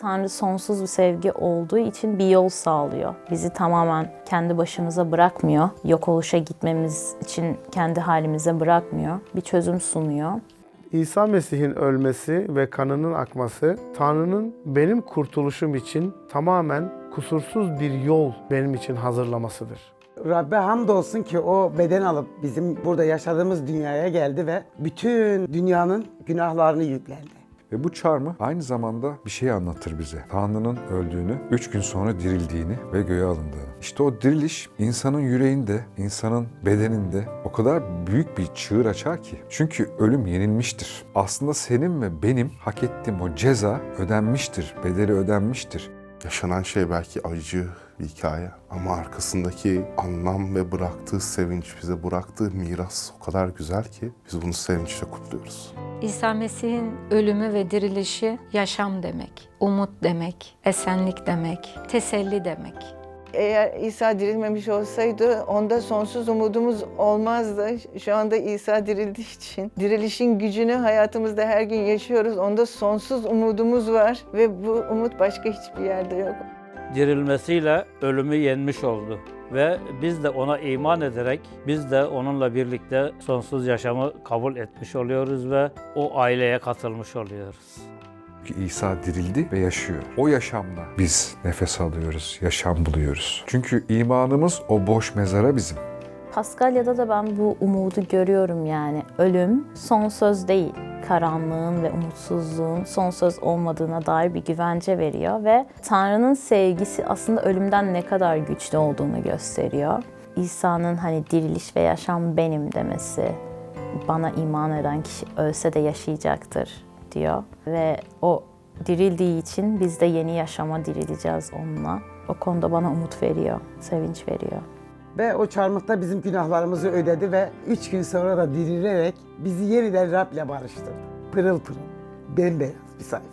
Tanrı sonsuz bir sevgi olduğu için bir yol sağlıyor. Bizi tamamen kendi başımıza bırakmıyor. Yok oluşa gitmemiz için kendi halimize bırakmıyor. Bir çözüm sunuyor. İsa Mesih'in ölmesi ve kanının akması Tanrı'nın benim kurtuluşum için tamamen kusursuz bir yol benim için hazırlamasıdır. Rabbe hamdolsun ki o beden alıp bizim burada yaşadığımız dünyaya geldi ve bütün dünyanın günahlarını yüklendi. Ve bu çarmıh aynı zamanda bir şey anlatır bize. Tanrı'nın öldüğünü, üç gün sonra dirildiğini ve göğe alındığını. İşte o diriliş insanın yüreğinde, insanın bedeninde o kadar büyük bir çığır açar ki. Çünkü ölüm yenilmiştir. Aslında senin ve benim hak ettiğim o ceza ödenmiştir, bedeli ödenmiştir. Yaşanan şey belki acı bir hikaye ama arkasındaki anlam ve bıraktığı sevinç, bize bıraktığı miras o kadar güzel ki biz bunu sevinçle kutluyoruz. İsa Mesih'in ölümü ve dirilişi yaşam demek, umut demek, esenlik demek, teselli demek. Eğer İsa dirilmemiş olsaydı onda sonsuz umudumuz olmazdı. Şu anda İsa dirildiği için dirilişin gücünü hayatımızda her gün yaşıyoruz. Onda sonsuz umudumuz var ve bu umut başka hiçbir yerde yok. dirilmesiyle ölümü yenmiş oldu. Ve biz de ona iman ederek biz de onunla birlikte sonsuz yaşamı kabul etmiş oluyoruz ve o aileye katılmış oluyoruz. Çünkü İsa dirildi ve yaşıyor. O yaşamda biz nefes alıyoruz, yaşam buluyoruz. Çünkü imanımız o boş mezara bizim. Paskalya'da da ben bu umudu görüyorum yani. Ölüm son söz değil. Karanlığın ve umutsuzluğun son söz olmadığına dair bir güvence veriyor ve Tanrı'nın sevgisi aslında ölümden ne kadar güçlü olduğunu gösteriyor. İsa'nın hani diriliş ve yaşam benim demesi, bana iman eden kişi ölse de yaşayacaktır diyor ve o dirildiği için biz de yeni yaşama dirileceğiz onunla. O konuda bana umut veriyor, sevinç veriyor. Ve o çarmıhta bizim günahlarımızı ödedi ve üç gün sonra da dirilerek bizi yeniden Rab'le barıştırdı. Pırıl pırıl, bembeyaz bir sayfa.